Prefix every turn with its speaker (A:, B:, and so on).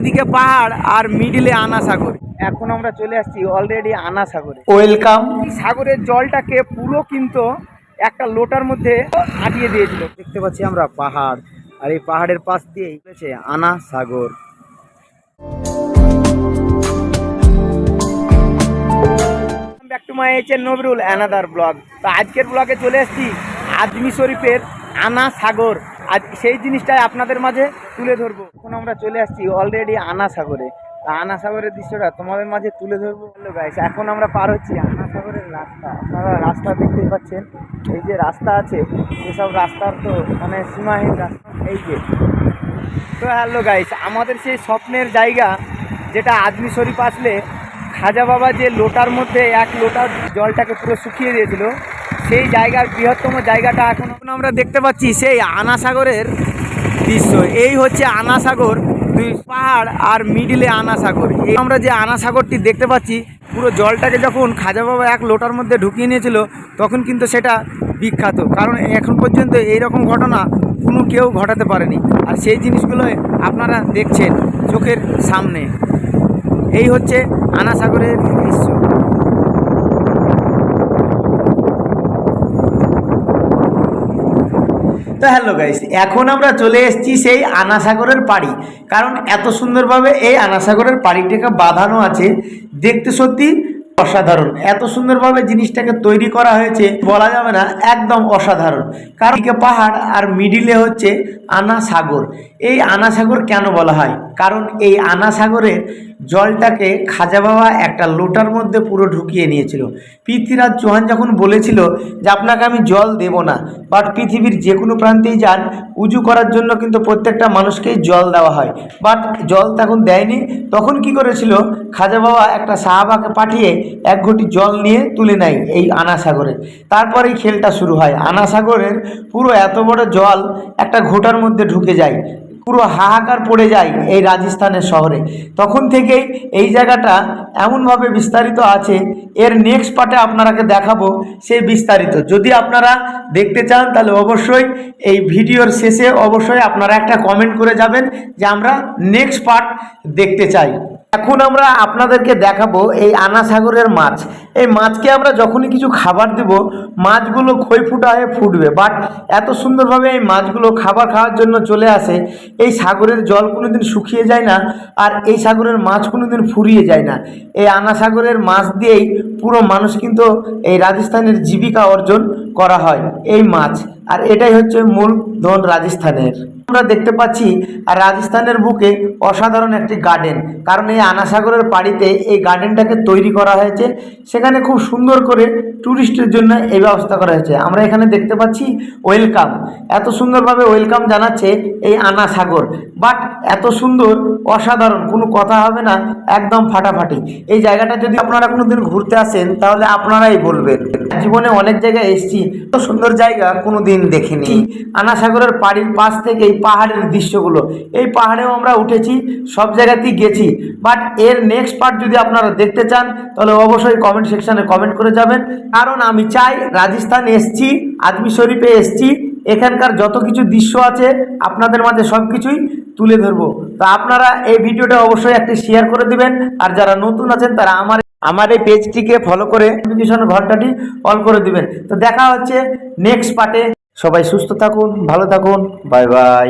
A: দিকে পাহাড় আর মিডিলে আনা সাগর এখন আমরা চলে আসছি অলরেডি আনা সাগরে ওয়েলকাম সাগরের জলটাকে পুরো কিন্তু একটা লোটার মধ্যে আটিয়ে দিয়েছিল। দেখতে পাচ্ছি আমরা পাহাড় আর এই পাহাড়ের পাশ দিয়েই রয়েছে Ana Sagar back to my H N Nabarul another blog তো আজকের ব্লগে চলে এসেছি আজমি শরীফের আনা সাগর আজ সেই জিনিসটাই আপনাদের মাঝে তুলে ধরবো। এখন আমরা চলে আসছি অলরেডি আনা সাগরে আনা সাগরের দৃশ্যটা তোমাদের মাঝে তুলে ধরবো বলল গাইস এখন আমরা পার হচ্ছি আনা সাগরের রাস্তা। আপনারা রাস্তা দেখতেই পাচ্ছেন, এই যে রাস্তা আছে, এসব রাস্তার তো মানে সীমাহীন রাস্তা, এই যে। তো হ্যালো গাইস আমাদের সেই স্বপ্নের জায়গা, যেটা আজমি শরীফ আসলে খাজা বাবা যে লোটার মধ্যে এক লোটার জলটাকে পুরো শুকিয়ে দিয়েছিল সেই জায়গার বৃহত্তম জায়গাটা এখন আমরা দেখতে পাচ্ছি সেই আনাসাগরের দৃশ্য। এই হচ্ছে আনাসাগর, দুই পাহাড় আর মিডিলে আনাসাগর। এই আমরা যে আনাসাগরটি দেখতে পাচ্ছি, পুরো জলটাকে যখন খাজা বাবা এক লোটার মধ্যে ঢুকিয়ে নিয়েছিল, তখন কিন্তু সেটা বিখ্যাত। কারণ এখন পর্যন্ত এই রকম ঘটনা কোনো কেউ ঘটাতে পারেনি। আর সেই জিনিসগুলো আপনারা দেখছেন চোখের সামনে। এই হচ্ছে আনাসাগরের দৃশ্য। তো হ্যালো গাইস এখন আমরা চলে এসেছি সেই আনাসাগরের পাড়ি। কারণ এত সুন্দরভাবে এই আনাসাগরের পাড়িটাকে বাঁধানো আছে, দেখতে সত্যি অসাধারণ। এত সুন্দরভাবে জিনিসটাকে তৈরি করা হয়েছে, বলা যাবে না, একদম অসাধারণ। কারণ পাহাড় আর মিডিলে হচ্ছে আনা সাগর এই আনা সাগর কেন বলা হয়? কারণ এই আনা সাগরের জলটাকে খাজা বাবা একটা লোটার মধ্যে পুরো ঢুকিয়ে নিয়েছিল। পৃথ্বীরাজ চৌহান যখন বলেছিল যে, আপনাকে আমি জল দেব না বাট পৃথিবীর যে কোনো প্রান্তেই যান, উজু করার জন্য কিন্তু প্রত্যেকটা মানুষকেই জল দেওয়া হয়। বাট জল তখন দেয়নি। তখন কি করেছিল? খাজা বাবা একটা সাহাবাকে পাঠিয়ে এক ঘটি জল নিয়ে তুলে নেয় এই আনা সাগরে তারপরেই খেলটা শুরু হয়। আনা সাগরের পুরো এত বড় জল একটা ঘোটার মধ্যে ঢুকে যায়। পুরো হাহাকার পড়ে যায় এই রাজস্থানের শহরে। তখন থেকেই এই জায়গাটা এমনভাবে বিস্তারিত আছে। এর নেক্সট পার্টে আপনারাকে দেখাবো সেই বিস্তারিত। যদি আপনারা দেখতে চান, তাহলে অবশ্যই এই ভিডিওর শেষে অবশ্যই আপনারা একটা কমেন্ট করে যাবেন যে আমরা নেক্সট পার্ট দেখতে চাই। এখন আমরা আপনাদেরকে দেখাবো এই আনা সাগরের মাছ। এই মাছকে আমরা যখনই কিছু খাবার দেব, মাছগুলো খই ফুটা হয়ে ফুটবে। বাট এত সুন্দরভাবে এই মাছগুলো খাবার খাওয়ার জন্য চলে আসে, এই সাগরের জল কোনোদিন শুকিয়ে যায় না আর এই সাগরের মাছ কোনোদিন ফুরিয়ে যায় না। এই আনা সাগরের মাছ দিয়েই পুরো মানুষ কিন্তু এই রাজস্থানের জীবিকা অর্জন করা হয়। এই মাছ আর এটাই হচ্ছে মূল ধন রাজস্থানের। আমরা দেখতে পাচ্ছি, আর রাজস্থানের বুকে অসাধারণ একটি গার্ডেন কারণ এই আনাসাগরের পাড়িতে এই গার্ডেনটাকে তৈরি করা হয়েছে। সেখানে খুব সুন্দর করে ট্যুরিস্টের জন্য এই ব্যবস্থা করা হয়েছে। আমরা এখানে দেখতে পাচ্ছি ওয়েলকাম এত সুন্দরভাবে ওয়েলকাম জানাচ্ছে এই আনাসাগর। বাট এত সুন্দর, অসাধারণ, কোনো কথা হবে না, একদম ফাটাফাটি। এই জায়গাটা যদি আপনারা কোনো দিন ঘুরতে আসেন, তাহলে আপনারাই বলবেন। জীবনে অনেক জায়গায় এসেছি। এত সুন্দর জায়গা কোনোদিন দেখিনি। আনাসাগরের পাড়ির পাশ থেকে এই পাহাড়ের দৃশ্যগুলো। এই পাহাড়েও আমরা উঠেছি, সব জায়গাতেই গেছি। বাট এর নেক্সট পার্ট যদি আপনারা দেখতে চান, তাহলে অবশ্যই কমেন্ট সেকশানে কমেন্ট করে যাবেন। কারণ আমি চাই রাজস্থান এসছি আজমি শরীফে এসছি, এখানকার যত কিছু দৃশ্য আছে, আপনাদের মাঝে সব কিছুই তুলে ধরবো। তো আপনারা এই ভিডিওটা অবশ্যই একটি শেয়ার করে দিবেন, আর যারা নতুন আছেন, তারা আমার আমার এই পেজটিকে ফলো করে নোটিফিকেশন ঘন্টাটি অল করে দিবেন। তো দেখা হচ্ছে নেক্সট পার্টে সবাই সুস্থ থাকুন ভালো থাকুন বাই বাই।